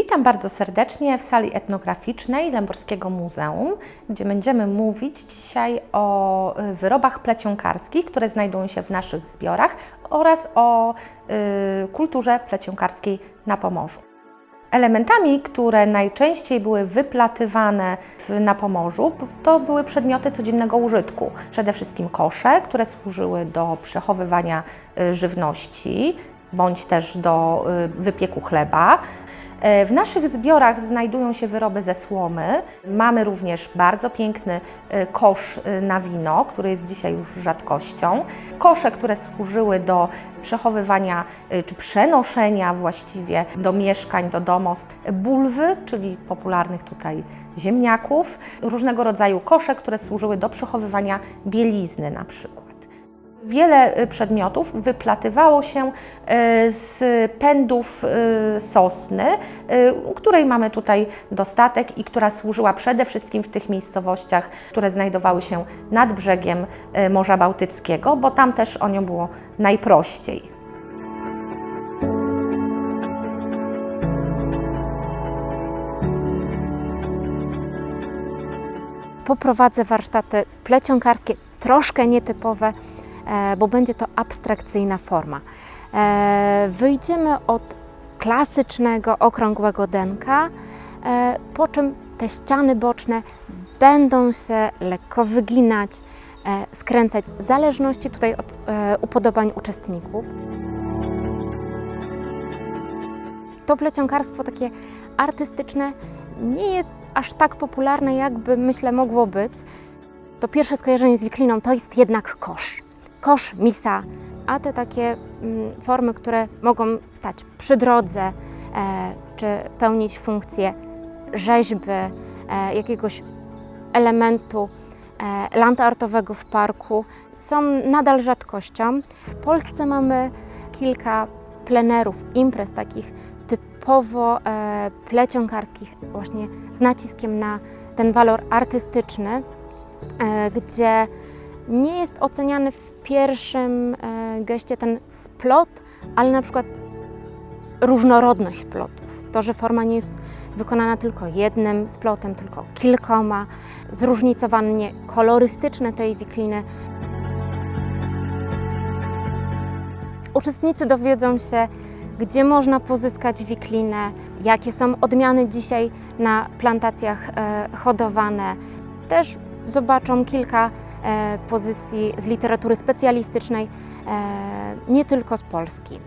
Witam bardzo serdecznie w sali etnograficznej Dęborskiego Muzeum, gdzie będziemy mówić dzisiaj o y, wyrobach plecionkarskich, które znajdują się w naszych zbiorach oraz o y, kulturze plecionkarskiej na Pomorzu. Elementami, które najczęściej były wyplatywane w, na Pomorzu, to były przedmioty codziennego użytku. Przede wszystkim kosze, które służyły do przechowywania y, żywności bądź też do y, wypieku chleba. E, W naszych zbiorach znajdują się wyroby ze słomy. Mamy również bardzo piękny e, kosz e, na wino, który jest dzisiaj już rzadkością. Kosze, które służyły do przechowywania czy przenoszenia właściwie do mieszkań, do domostw bulwy, czyli popularnych tutaj ziemniaków. Różnego rodzaju kosze, które służyły do przechowywania bielizny na przykład. Wiele y, przedmiotów wyplatywało się y, z pędów y, sosny, której mamy tutaj dostatek i która służyła przede wszystkim w tych miejscowościach, które znajdowały się nad brzegiem Morza Bałtyckiego, bo tam też o nią było najprościej. poprowadzę warsztaty plecionkarskie, troszkę nietypowe, bo będzie to abstrakcyjna forma. E, Wyjdziemy od klasycznego, okrągłego denka, e, po czym te ściany boczne będą się lekko wyginać, e, skręcać w zależności tutaj od e, upodobań uczestników. To plecionkarstwo takie artystyczne nie jest aż tak popularne, jakby myślę mogło być. To pierwsze skojarzenie z wikliną to jest jednak kosz. Kosz, misa, a te takie mm, formy, które mogą stać przy drodze, e, czy pełnić funkcję rzeźby, e, jakiegoś elementu e, land artowego w parku, są nadal rzadkością. W Polsce mamy kilka plenerów, imprez takich typowo plecionkarskich, właśnie z naciskiem na ten walor artystyczny, gdzie nie jest oceniany w pierwszym e, geście ten splot, ale na przykład różnorodność splotów. To, że forma nie jest wykonana tylko jednym splotem, tylko kilkoma, zróżnicowanie kolorystyczne tej wikliny. Uczestnicy dowiedzą się, gdzie można pozyskać wiklinę, jakie są odmiany dzisiaj na plantacjach e, hodowane. Też zobaczą kilka pozycji z literatury specjalistycznej, e, nie tylko z Polski.